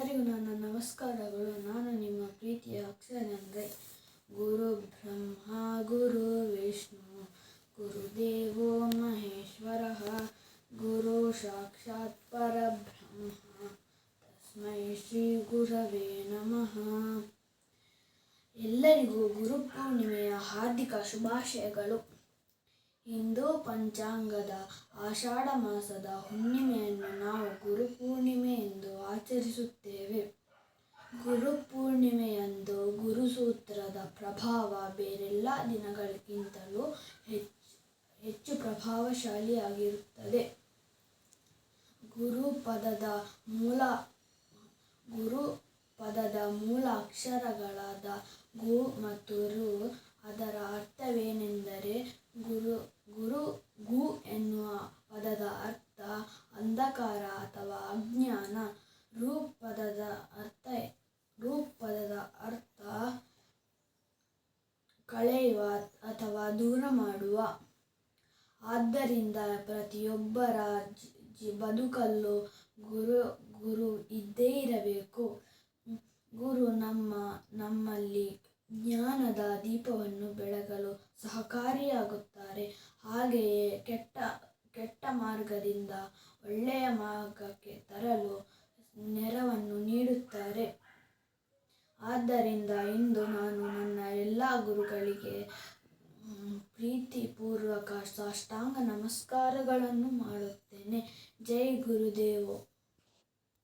ಎಲ್ಲರಿಗೂ ನನ್ನ ನಮಸ್ಕಾರಗಳು. ನಾನು ನಿಮ್ಮ ಪ್ರೀತಿಯ ಅಕ್ಷರನಂದ್ರೆ ಗುರು ಬ್ರಹ್ಮ, ಗುರು ವಿಷ್ಣು, ಗುರುದೇವೋ ಮಹೇಶ್ವರ, ಗುರು ಸಾಕ್ಷಾತ್ ಪರಬ್ರಹ್ಮ. ತಸ್ಮೈ ಶ್ರೀ ಗುರವೇ ನಮಃ. ಎಲ್ಲರಿಗೂ ಗುರು ಪೂರ್ಣಿಮೆಯ ಹಾರ್ದಿಕ ಶುಭಾಶಯಗಳು. ಹಿಂದೂ ಪಂಚಾಂಗದ ಆಷಾಢ ಮಾಸದ ಹುಣ್ಣಿಮೆಯನ್ನು ನಾವು ಗುರು ಪೂರ್ಣಿಮೆ ಎಂದು ಆಚರಿಸುತ್ತೇವೆ. ಪ್ರಭಾವ ಬೇರೆಲ್ಲ ದಿನಗಳಿಗಿಂತಲೂ ಹೆಚ್ಚು ಹೆಚ್ಚು ಪ್ರಭಾವಶಾಲಿಯಾಗಿರುತ್ತದೆ. ಗುರು ಪದದ ಮೂಲ ಗುರು ಪದದ ಮೂಲ ಅಕ್ಷರಗಳಾದ ಗು ಮತ್ತು ರು ಅದರ ಅರ್ಥವೇನೆಂದರೆ ಗುರು ಗುರು ಗು ಎನ್ನುವ ಪದದ ಅರ್ಥ ಅಂಧಕಾರ ಅಥವಾ ಅಜ್ಞಾನ ರು ಪದದ ಅರ್ಥ ರು ಪದದ ಅರ್ಥ ಕಳೆಯುವ ಅಥವಾ ದೂರ ಮಾಡುವ. ಆದ್ದರಿಂದ ಪ್ರತಿಯೊಬ್ಬರ ಜಿ- ಬದುಕಲ್ಲೂ ಗುರು ಗುರು ಇದ್ದೇ ಇರಬೇಕು. ಗುರು ನಮ್ಮ, ನಮ್ಮಲ್ಲಿ ಜ್ಞಾನದ ದೀಪವನ್ನು ಬೆಳಗಲು ಸಹಕಾರಿಯಾಗುತ್ತಾರೆ. ಹಾಗೆಯೇ ಕೆಟ್ಟ ಕೆಟ್ಟ ಮಾರ್ಗದಿಂದ ಒಳ್ಳೆಯ ಮಾರ್ಗಕ್ಕೆ ತರಲು ನೆರವನ್ನು ನೀಡುತ್ತಾರೆ. ಆದ್ದರಿಂದ ಇಂದು ನಾನು ನನ್ನ ಎಲ್ಲ ಗುರುಗಳಿಗೆ ಪ್ರೀತಿಪೂರ್ವಕ ಸಾಷ್ಟಾಂಗ ನಮಸ್ಕಾರಗಳನ್ನು ಮಾಡುತ್ತೇನೆ. ಜೈ ಗುರುದೇವೋ.